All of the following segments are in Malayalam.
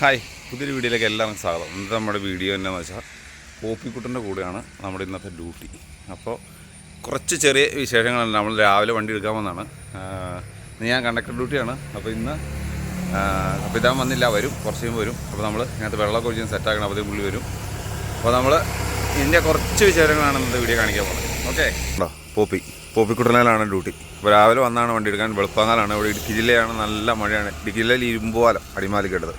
ഹായ് പുതിയൊരു വീഡിയോയിലേക്ക് എല്ലാവർക്കും സ്വാഗതം. ഇന്നത്തെ നമ്മുടെ വീഡിയോ എന്നാന്ന് വെച്ചാൽ കോപ്പിക്കുട്ടന്റെ കൂടെയാണ് നമ്മുടെ ഇന്നത്തെ ഡ്യൂട്ടി. അപ്പോൾ കുറച്ച് ചെറിയ വിശേഷങ്ങളാണ്. നമ്മൾ രാവിലെ വണ്ടി എടുക്കാൻ വന്നതാണ് ഇന്ന് ഞാൻ കണ്ടക്ടർ ഡ്യൂട്ടിയാണ്. അപ്പോൾ ഇന്ന് അപ്പോൾ ഇതാൻ വന്നില്ല വരും കുറച്ച് കഴിയുമ്പോൾ വരും. അപ്പോൾ നമ്മൾ ഇതിനകത്ത് വെള്ളമൊക്കെ ഒഴിച്ച് സെറ്റാക്കണം അപ്പോൾ പുള്ളി വരും. അപ്പോൾ നമ്മൾ ഇതിന്റെ കുറച്ച് വിശേഷങ്ങളാണ് ഇന്നത്തെ വീഡിയോ കാണിക്കാൻ പോകുന്നത്. ഓക്കെ? ഉണ്ടോ? പോപ്പി. പോപ്പിക്കുട്ടനിലാണ് ഡ്യൂട്ടി. അപ്പോൾ രാവിലെ വന്നാണ് വണ്ടി എടുക്കാൻ. വെളുപ്പാങ്ങാലാണ്. ഇവിടെ ഇടുക്കി ജില്ലയാണ് നല്ല മഴയാണ്. ഇടുക്കി ജില്ലയിൽ ഇരുമ്പുപാലം അടിമാലിക്കേണ്ടത്.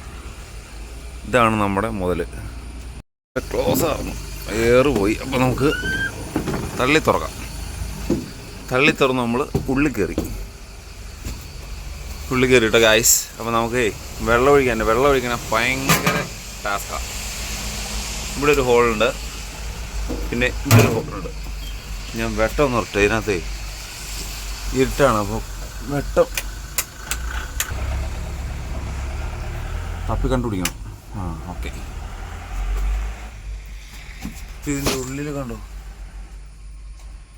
ഇതാണ് നമ്മുടെ മുതൽ ക്ലോസ് ആയിരുന്നു ഏറ് പോയി അപ്പോൾ നമുക്ക് തള്ളി തുറക്കാം. തള്ളി തുറന്ന് നമ്മൾ ഉള്ളിൽ കയറി ഉള്ളിൽ കയറിയിട്ട് ഗായ്സ് അപ്പോൾ നമുക്ക് വെള്ളം ഒഴിക്കാൻ വെള്ളം ഒഴിക്കാൻ ഭയങ്കര ടാസ്ക്കാണ് ഇവിടെ ഒരു ഹോളുണ്ട് പിന്നെ ഇവിടെ ഒരു ഹോളുണ്ട് ഞാൻ വെട്ടം ഇറട്ടെ ഇതിനകത്ത് ഇരുട്ടാണ്. അപ്പോൾ വെട്ടം. തപ്പി കണ്ടുപിടിക്കണം. ആ ഓക്കെ. ഇതിന്റെ ഉള്ളിൽ കണ്ടോ?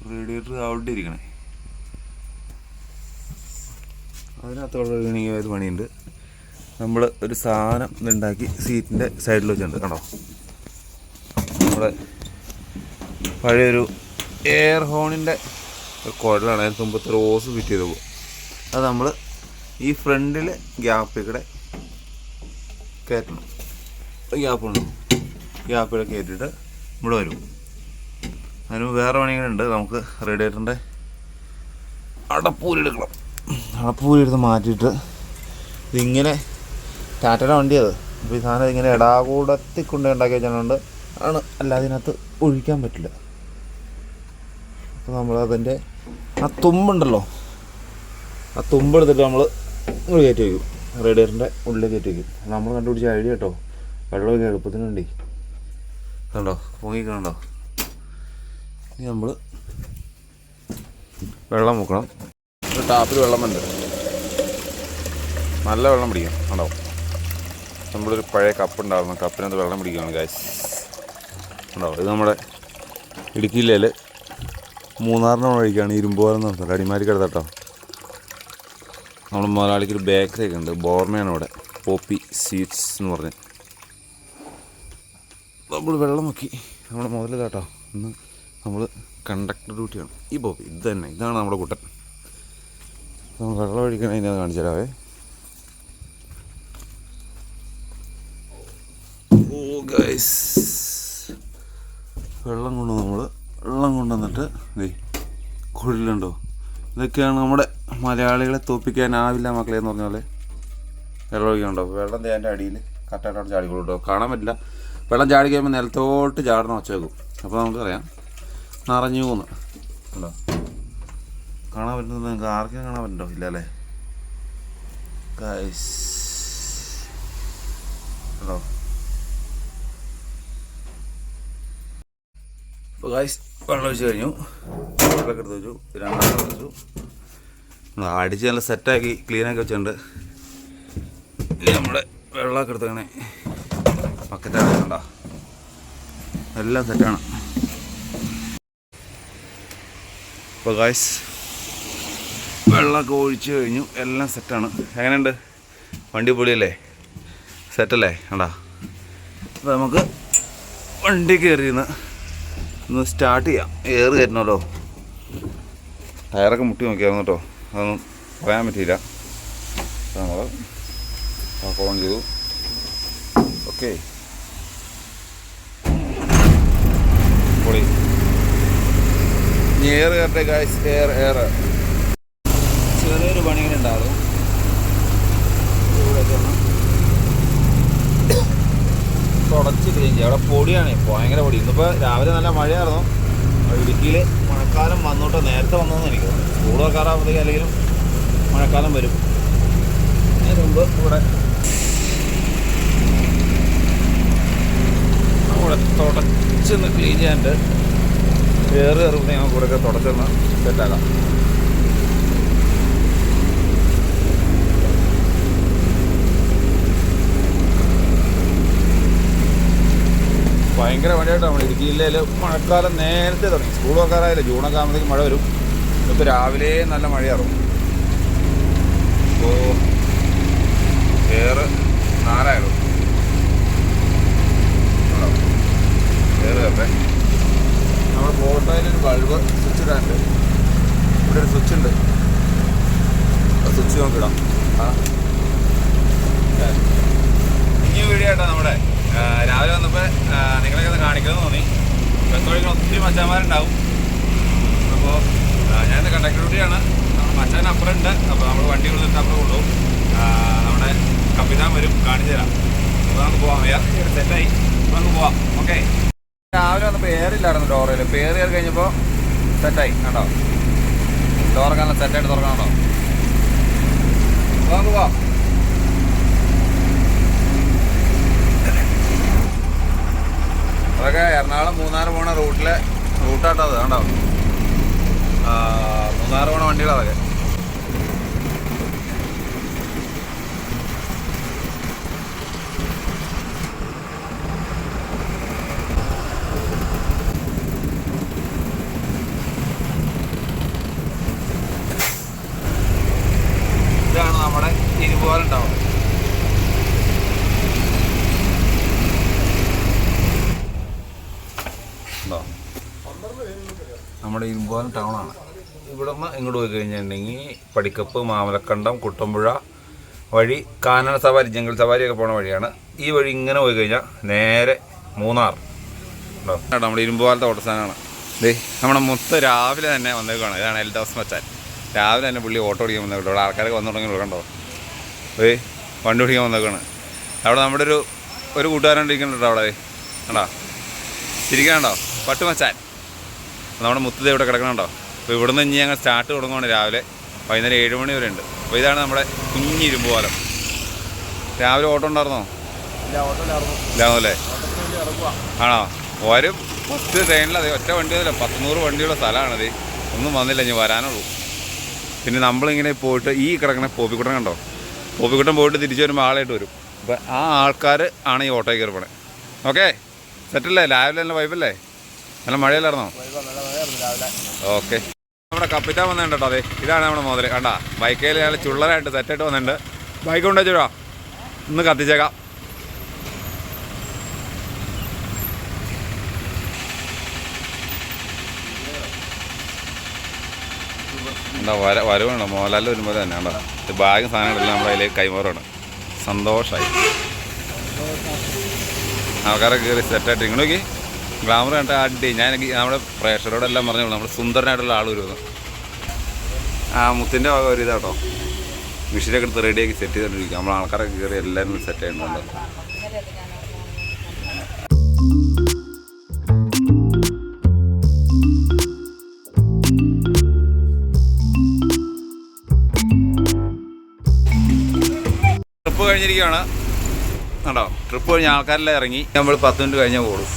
റേഡിയേറ്റർ അവിടെ ഇരിക്കണേ അതിനകത്തുള്ള ഒരു പണിയുണ്ട്. നമ്മൾ ഒരു സാധനം ഇതുണ്ടാക്കി സീറ്റിന്റെ സൈഡിൽ വെച്ചിട്ടുണ്ട് കണ്ടോ? നമ്മുടെ പഴയൊരു എയർ ഹോണിന്റെ കുഴലാണ്. അതിന് തുമ്പത്ത് റോസ് ഫിറ്റ് ചെയ്ത് പോകും അത് നമ്മൾ ഈ ഫ്രണ്ടിൽ ഗ്യാപ്പിൽ കൂടെ കയറ്റണം. ഗ്യാപ്പ് ഉണ്ട്? ഗ്യാപ്പിലൊക്കെ കയറ്റിയിട്ട് ഇവിടെ വരും. അതിന് വേറെ പണികളുണ്ട് നമുക്ക് റേഡിയേറ്ററിന്റെ അടപ്പൂരെടുക്കണം അടപ്പൂരെടുത്ത് മാറ്റിയിട്ട് ഇതിങ്ങനെ ടാറ്റയുടെ വണ്ടിയത് അപ്പോൾ ഈ സാധനം ഇങ്ങനെ ഇടാകൂടത്തിൽ കൊണ്ട് ഉണ്ടാക്കി വെച്ചുകൊണ്ട് ആണ്. അല്ലാതെ ഇതിനകത്ത് ഒഴിക്കാൻ പറ്റില്ല. അപ്പോൾ നമ്മളതിന്റെ ആ തുമ്പുണ്ടല്ലോ. ആ തുമ്പെടുത്തിട്ട് നമ്മൾ കയറ്റി വയ്ക്കും. റേഡിയേറ്ററിന്റെ ഉള്ളിൽ കയറ്റി വയ്ക്കും. നമ്മൾ കണ്ടുപിടിച്ച ഐഡിയ കേട്ടോ. വെള്ളമൊക്കെ എളുപ്പത്തിനുണ്ടേ കണ്ടോ. പൊങ്ങിക്കണോ ഇനി നമ്മൾ വെള്ളം മുക്കണം. ഒരു ടാപ്പിൽ വെള്ളം ഉണ്ട് നല്ല വെള്ളം പിടിക്കാം കണ്ടോ? നമ്മളൊരു പഴയ കപ്പ് ഉണ്ടായിരുന്നു. കപ്പിനകത്ത് വെള്ളം പിടിക്കുകയാണ് ഗ്യാസ് ഉണ്ടോ ഇത് നമ്മുടെ ഇടുക്കി ജില്ലയിൽ മൂന്നാറിന് വഴിക്കാണ് ഇരുമ്പോരെന്ന് പറഞ്ഞത് അടിമാലിക്കട കേട്ടോ നമ്മൾ മുതലാളിക്ക് ഒരു ബേക്കറി ഒക്കെ ഉണ്ട്. ബോർമയാണ് ഇവിടെ. പോപ്പി സ്വീറ്റ്സ് എന്ന് പറഞ്ഞ്. നമ്മൾ വെള്ളം നോക്കി. നമ്മുടെ മുതൽ കേട്ടോ ഇന്ന് നമ്മൾ കണ്ടക്ടർ ഡ്യൂട്ടിയാണ് ഈ ബോബ് ഇത് തന്നെ. ഇതാണ് നമ്മുടെ കുട്ടൻ. നമ്മൾ വെള്ളം ഒഴിക്കണേ അതിനെ കാണിച്ചു തരാവേ. ഓ ഗൈസ് വെള്ളം കൊണ്ട് നമ്മൾ വെള്ളം കൊണ്ടുവന്നിട്ട് ദേ കുഴലുണ്ടോ? ഇതൊക്കെയാണ് നമ്മുടെ മലയാളികളെ തോപ്പിക്കാനാവില്ല മക്കളെ എന്ന് പറഞ്ഞ പോലെ. വെള്ളം ഒഴിക്കണ്ടോ വെള്ളം തേന്റെ അടിയിൽ കറക്റ്റായിട്ട് ചാടിക്കോളൂ കേട്ടോ കാണാൻ പറ്റില്ല. വെള്ളം ചാടി കഴിയുമ്പോൾ നിലത്തോട്ട് ചാടണം വെച്ചേക്കും അപ്പോൾ നമുക്കറിയാം. നിറഞ്ഞു പോകുന്നു ഉണ്ടോ കാണാൻ പറ്റുന്നത് നിങ്ങൾക്ക് ആർക്കും കാണാൻ പറ്റുന്നുണ്ടോ? ഇല്ല അല്ലേ? ഹലോ അപ്പോൾ ഗൈസ് വെള്ളം ഒഴിച്ച് കഴിഞ്ഞു. വെള്ളമൊക്കെ എടുത്ത് വെച്ചു. രണ്ടാം വെച്ചു. അടിച്ച് നല്ല സെറ്റാക്കി ക്ലീനാക്കി വെച്ചിട്ടുണ്ട്. ഇനി നമ്മുടെ വെള്ളമൊക്കെ എടുത്തേക്കണേ പക്കറ്റാണ് കണ്ടോ എല്ലാം സെറ്റാണ് ഇപ്പൊ ഗൈസ് വെള്ളമൊക്കെ ഒഴിച്ച് കഴിഞ്ഞു. എല്ലാം സെറ്റാണ്. എങ്ങനെയുണ്ട്? വണ്ടി പൊളിയല്ലേ? സെറ്റല്ലേ? കണ്ടാ? അപ്പോൾ നമുക്ക് വണ്ടി കയറിയിരുന്ന് ഒന്ന് സ്റ്റാർട്ട് ചെയ്യാം. ഏറ് കയറ്റണമല്ലോ ടയറൊക്കെ മുട്ടി നോക്കിയായിരുന്നു കേട്ടോ. അതൊന്നും പറയാൻ പറ്റിയില്ല. നമ്മൾ ഓൺ ചെയ്തു. ഓക്കെ ഇനി ഏറ് കയറട്ടെ ഗായ്സ് എയർ എയർ ചെറിയൊരു പണി ഇങ്ങനെ ഉണ്ടാകും ഇവിടെ തുടച്ച് ക്ലീൻ ചെയ്യുക അവിടെ പൊടിയാണ് ഭയങ്കര പൊടി. ഇന്നിപ്പോൾ രാവിലെ നല്ല മഴയായിരുന്നു. ഇടുക്കിയിൽ മഴക്കാലം വന്നോട്ടോ. നേരത്തെ വന്നതെന്ന് എനിക്ക് തോന്നുന്നു. സ്കൂൾ തുറക്കാറാകുമ്പോഴത്തേക്ക് അല്ലെങ്കിലും മഴക്കാലം വരും. അതിന് മുമ്പ് ഇവിടെ അവിടെ തുടച്ചൊന്ന് ക്ലീൻ ചെയ്യാണ്ട് ഏറ് കയറുമ്പോൾ ഞങ്ങൾ കൂടെയൊക്കെ തുടച്ചൊന്ന് സെറ്റാക്കാം. ഭയങ്കര മഴയായിട്ടാണ് ഇടുക്കി ജില്ലയിൽ മഴക്കാലം നേരത്തെ തുടങ്ങി. സ്കൂൾ വെക്കാറായില്ല ജൂണൊക്കെ ആകുമ്പോഴത്തേക്കും മഴ വരും. ഇപ്പോൾ രാവിലെ നല്ല മഴയാറും. അപ്പോൾ വേറെ നാലായാലും വേറെ കപ്പേ നമ്മുടെ ബോട്ടോയിലൊരു ബൾബ് സ്വിച്ച് ഇടാനുണ്ട്. ഇവിടെ ഒരു സ്വിച്ച് ഉണ്ട്. സ്വിച്ച് നോക്കിടാം. ആ. വീഡിയോട്ടോ നമ്മുടെ. രാവിലെ വന്നപ്പോൾ നിങ്ങളെയൊക്കെ ഒന്ന് കാണിക്കുന്നത് തോന്നി. ബസ്സോളിൽ ഒത്തിരി മച്ചാന്മാരുണ്ടാവും. അപ്പോൾ ഞാൻ കണ്ടക്ടർ ഡ്യൂട്ടിയാണ് മച്ചാൻ അപ്പുറം ഉണ്ട് അപ്പോൾ നമ്മൾ വണ്ടി കൊടുത്തിട്ട് അപ്പുറം കൊണ്ടുപോകും. നമ്മുടെ കപ്പിതാൻ വരും. കാണിച്ചു തരാം അപ്പോൾ നമുക്ക് പോകാം സെറ്റായി നമുക്ക് പോവാം. ഓക്കെ എയറില്ലായിരുന്നു ഡോറിൽ പേര് കയറി കഴിഞ്ഞപ്പോൾ സെറ്റായി കണ്ടോ? ഡോറൊക്കെ നല്ല സെറ്റായിട്ട് തുറക്കണം കേട്ടോ നമുക്ക് അതൊക്കെ എറണാകുളം മൂന്നാർ പോണ റൂട്ടിലെ റൂട്ടാട്ടോ അത് കണ്ടോ? മൂന്നാറ് പോണ വണ്ടികളതൊക്കെ ഇതാണ് നമ്മുടെ ഇരുപോലുണ്ടാവും ഉണ്ടോ? നമ്മുടെ ഇരുമ്പോലം ടൗണാണ് ഇവിടെ നിന്ന് ഇങ്ങോട്ട് പോയി കഴിഞ്ഞിട്ടുണ്ടെങ്കിൽ പടിക്കപ്പ് മാമലക്കണ്ടം കുട്ടമ്പുഴ വഴി കാനന സവാരി ജംഗിൾ സവാരിയൊക്കെ പോണ വഴിയാണ്. ഈ വഴി ഇങ്ങനെ പോയി കഴിഞ്ഞാൽ നേരെ മൂന്നാർ. ഉണ്ടോ? നമ്മുടെ ഇരുമ്പോലത്തെ ഓട്ടസ്ഥാനാണ് ദേ നമ്മുടെ മൊത്തം രാവിലെ തന്നെ വന്നേക്കാണ് ഇതാണ് എൽദോസ് മച്ചാൻ. രാവിലെ തന്നെ പുള്ളി ഓട്ടോ ഓടിക്കാൻ വന്നേക്കട്ടോ ഇവിടെ ആൾക്കാരൊക്കെ വന്നു തുടങ്ങി കണ്ടോ ഏയ് വണ്ടി ഓടിക്കാൻ വന്നേക്കാണ് അവിടെ നമ്മുടെ ഒരു ഒരു കൂട്ടുകാരൻ ഇരിക്കുന്നുണ്ടോ അവിടെ. കണ്ടോ? ചിരിക്കണുണ്ടോ പട്ട് മച്ചാൻ നമ്മുടെ മുത്തത് ഇവിടെ കിടക്കണുണ്ടോ? അപ്പോൾ നിന്ന് ഇനി ഞങ്ങൾ സ്റ്റാർട്ട് തുടങ്ങുവാണ് രാവിലെ. വൈകുന്നേരം ഏഴ് മണി വരെ ഉണ്ട്. അപ്പോൾ ഇതാണ് നമ്മുടെ കുഞ്ഞിരുമ്പ് പാലം രാവിലെ ഓട്ടോ ഉണ്ടായിരുന്നോ? ഇല്ലാന്നല്ലേ ആണോ? വരും ഫസ്റ്റ് ട്രെയിനിൽ അതെ ഒറ്റ വണ്ടി അല്ല പത്തുനൂറ് വണ്ടിയുള്ള സ്ഥലമാണത്. ഒന്നും വന്നില്ല ഇനി വരാനുള്ളൂ. പിന്നെ നമ്മളിങ്ങനെ പോയിട്ട് ഈ കിടക്കണ പോപ്പിക്കുട്ടൻ കണ്ടോ? പോപ്പിക്കുട്ടൻ പോയിട്ട് തിരിച്ചു വരുമ്പോൾ ആളായിട്ട് വരും. അപ്പം ആ ആൾക്കാർ ആണ് ഈ ഓട്ടോയിൽ കയറി പോണേ ഓക്കെ? സെറ്റല്ലേ? രാവിലെ നല്ല വൈബല്ലേ നല്ല മഴയല്ലായിരുന്നോ? ഓക്കെ. നമ്മുടെ കപ്പിത്താൻ വന്നിട്ടുണ്ട് കേട്ടോ അതെ. ഇതാണ് നമ്മുടെ മുതൽ കണ്ടാ ബൈക്കേൽ നല്ല ചുള്ളരായിട്ട് സെറ്റായിട്ട് വന്നിട്ടുണ്ട്. ബൈക്ക് കൊണ്ടു വെച്ചോടാ. ഇന്ന് കത്തിച്ചേക്കാം. എന്താ വര വരവുണ്ടോ മോഹൻലാൽ വരുമ്പോൾ തന്നെ ഉണ്ടോ ഇത് ബാഗും സാധനങ്ങളെല്ലാം നമ്മുടെ അതിലേക്ക് കൈമാറാണ്. സന്തോഷമായി ആൾക്കാരൊക്കെ കയറി സെറ്റായിട്ട് ഇങ്ങോട്ട് നോക്കി. ഗ്ലാമർ കണ്ട അടി. ഞാൻ നമ്മുടെ പ്രേക്ഷകരോടെല്ലാം പറഞ്ഞോളൂ. നമ്മുടെ സുന്ദരനായിട്ടുള്ള ആൾ വരുമെന്ന് ആ മുത്തിന്റെ ഭാഗം ഒരു ഇതാട്ടോ. മിഷീനൊക്കെ എടുത്ത് റെഡിയാക്കി സെറ്റ് ചെയ്തോണ്ടിരിക്കും നമ്മൾ ആൾക്കാരൊക്കെ കയറി എല്ലാവരും സെറ്റ് ചെയ്യുന്നുണ്ട് ട്രിപ്പ് കഴിഞ്ഞിരിക്കുകയാണ് കണ്ടോ? ട്രിപ്പ് കഴിഞ്ഞ ആൾക്കാരെല്ലാം ഇറങ്ങി. നമ്മൾ പത്ത് മിനിറ്റ് കഴിഞ്ഞാൽ പോകും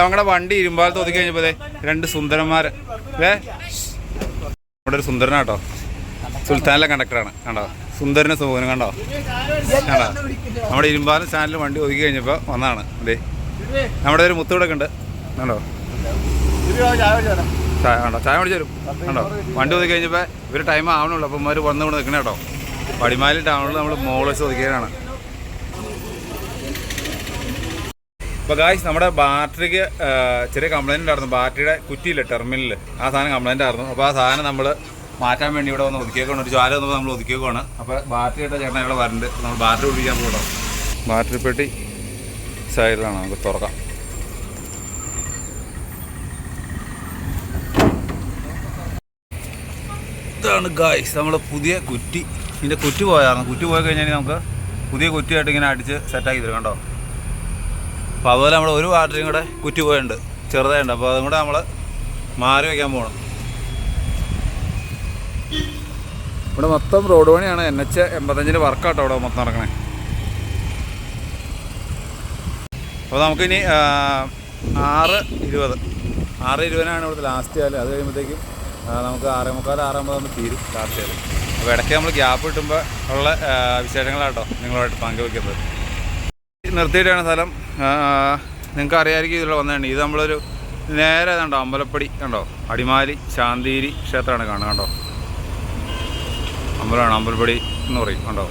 നമ്മുടെ വണ്ടി ഇരുമ്പാലത്ത് ഒതുക്കി കഴിഞ്ഞപ്പോ രണ്ട് സുന്ദരന്മാർ ഏ നമ്മുടെ ഒരു സുന്ദരനാട്ടോ സുൽത്താനിലെ കണ്ടക്ടറാണ്. കണ്ടോ? സുന്ദരനെ സുഖനും കണ്ടോ? കണ്ടോ? നമ്മുടെ ഇരുമ്പാലം ചാനലിൽ വണ്ടി ഒതുക്കി കഴിഞ്ഞപ്പോൾ വന്നാണ്. അതെ നമ്മുടെ ഒരു മുത്തൂടെ ഉണ്ട്. കണ്ടോ? ചായ കണ്ടോ? ചായ മേടിച്ചു തരും കണ്ടോ? വണ്ടി ഒതുക്കി കഴിഞ്ഞപ്പോൾ ഇവർ ടൈം ആവണുള്ളൂ. അപ്പം ഇവർ വന്നു കൊണ്ട് നിൽക്കണേ കേട്ടോ പടിമാലി ടൗണിൽ നമ്മൾ മോളേഴ്സ് ഒതുക്കിയതാണ് അപ്പോൾ ഗായ്സ് നമ്മുടെ ബാറ്ററിക്ക് ചെറിയ കംപ്ലൈന്റ് ഉണ്ടായിരുന്നു. ബാറ്ററിയുടെ കുറ്റിയില്ല ടെർമിനലിൽ ആ സാധനം കംപ്ലൈന്റ് ആയിരുന്നു. അപ്പോൾ ആ സാധനം നമ്മൾ മാറ്റാൻ വേണ്ടി ഇവിടെ വന്ന് ഒതുക്കിയേക്കാണ്. ഒരു ചാല വന്നപ്പോൾ നമ്മൾ ഒതുക്കിയേക്കാണ് അപ്പോൾ ബാറ്ററി ഇട്ട ചേട്ടൻ ഇവിടെ നമ്മൾ ബാറ്ററി ഒഴിക്കാൻ പോകണം ബാറ്ററി പെട്ടി സൈഡിലാണ്. നമുക്ക് തുറക്കാം. ഇതാണ് ഗായ്സ് നമ്മൾ പുതിയ കുറ്റി. ഇതിന്റെ കുറ്റി പോയായിരുന്നു കുറ്റി പോയി കഴിഞ്ഞാൽ നമുക്ക് പുതിയ കുറ്റിയായിട്ട് ഇങ്ങനെ അടിച്ച് സെറ്റാക്കി തരും കണ്ടോ അപ്പോൾ അതുപോലെ നമ്മൾ ഒരു ബാറ്ററിയും കൂടെ കുറ്റി പോയുണ്ട് ചെറുതായിട്ടുണ്ട്. അപ്പോൾ അതും കൂടെ നമ്മൾ മാറി വയ്ക്കാൻ പോകണം ഇവിടെ മൊത്തം റോഡ് പണിയാണ്. എൻ എച്ച് എൺപത്തഞ്ചിന് വർക്കാട്ടോ ഇവിടെ മൊത്തം നടക്കണേ. അപ്പോൾ നമുക്കിനി ആറ് ഇരുപത്. ആറ് ഇരുപതിനാണ് ഇവിടുത്തെ ലാസ്റ്റ് കാലം അത് കഴിയുമ്പോഴത്തേക്കും നമുക്ക് ആറേ മുക്കാൽ ആറാകുമ്പോൾ നമ്മൾ തീരും ലാസ്റ്റ് കാലം അപ്പോൾ ഇടയ്ക്ക് നമ്മൾ ഗ്യാപ്പ് കിട്ടുമ്പോൾ ഉള്ള വിശേഷങ്ങളാട്ടോ നിങ്ങളുമായിട്ട് പങ്കുവെക്കുന്നത്. നിർത്തിയിട്ടാണ് സ്ഥലം നിങ്ങൾക്ക് അറിയാമായിരിക്കും ഇതിൽ വന്നതാണ്. ഇത് നമ്മളൊരു നേരെ കണ്ടോ അമ്പലപ്പടി കണ്ടോ? അടിമാലി ശാന്തീരി ക്ഷേത്രമാണ് കാണുക കണ്ടോ? അമ്പലമാണ് അമ്പലപ്പടി എന്ന് പറയും കണ്ടോ?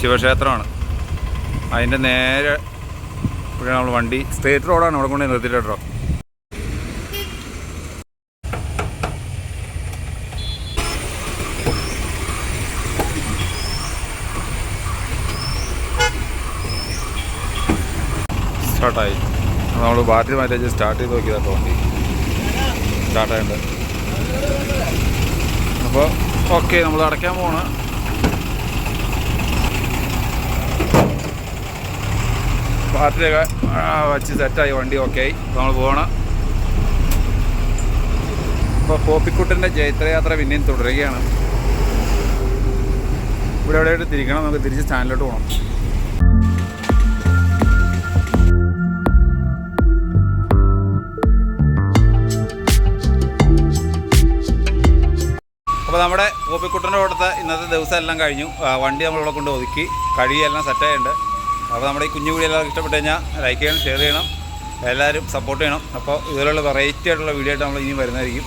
ശിവക്ഷേത്രമാണ്. അതിന്റെ നേരെ നമ്മൾ വണ്ടി സ്റ്റേറ്റ് റോഡാണ് അവിടെ കൊണ്ട് നിർത്തിയിട്ട് സ്റ്റാർട്ടായി. നമ്മൾ ബാറ്ററി മാറ്റി സ്റ്റാർട്ട് ചെയ്ത് നോക്കിയതാട്ടോ വണ്ടി സ്റ്റാർട്ടായുണ്ട്. അപ്പോൾ ഓക്കെ നമ്മൾ അടയ്ക്കാൻ പോണ് ബാറ്ററിയൊക്കെ വെച്ച് സെറ്റായി വണ്ടി ഓക്കെ ആയി. നമ്മൾ പോകണം ഇപ്പോൾ പോപ്പിക്കുട്ടന്റെ ജൈത്രയാത്ര പിന്നെയും തുടരുകയാണ്. ഇവിടെ എവിടെയായിട്ട് തിരിക്കണം? നമുക്ക് തിരിച്ച് സ്റ്റാൻഡിലോട്ട് പോകണം നമ്മുടെ കോപ്പിക്കുട്ടന്റെ കൊടുത്ത ഇന്നത്തെ ദിവസം എല്ലാം കഴിഞ്ഞു വണ്ടി നമ്മളിവിടെ കൊണ്ട് ഒതുക്കി. കഴിയെല്ലാം സെറ്റായിട്ടുണ്ട് അപ്പോൾ നമ്മുടെ ഈ കുഞ്ഞു വീഡിയോ എല്ലാവർക്കും ഇഷ്ടപ്പെട്ട് കഴിഞ്ഞാൽ ലൈക്ക് ചെയ്യണം ഷെയർ ചെയ്യണം. എല്ലാവരും സപ്പോർട്ട് ചെയ്യണം. അപ്പോൾ ഇതുപോലുള്ള വെറൈറ്റി ആയിട്ടുള്ള വീഡിയോ ആയിട്ട് നമ്മൾ ഇനിയും വരുന്നതായിരിക്കും.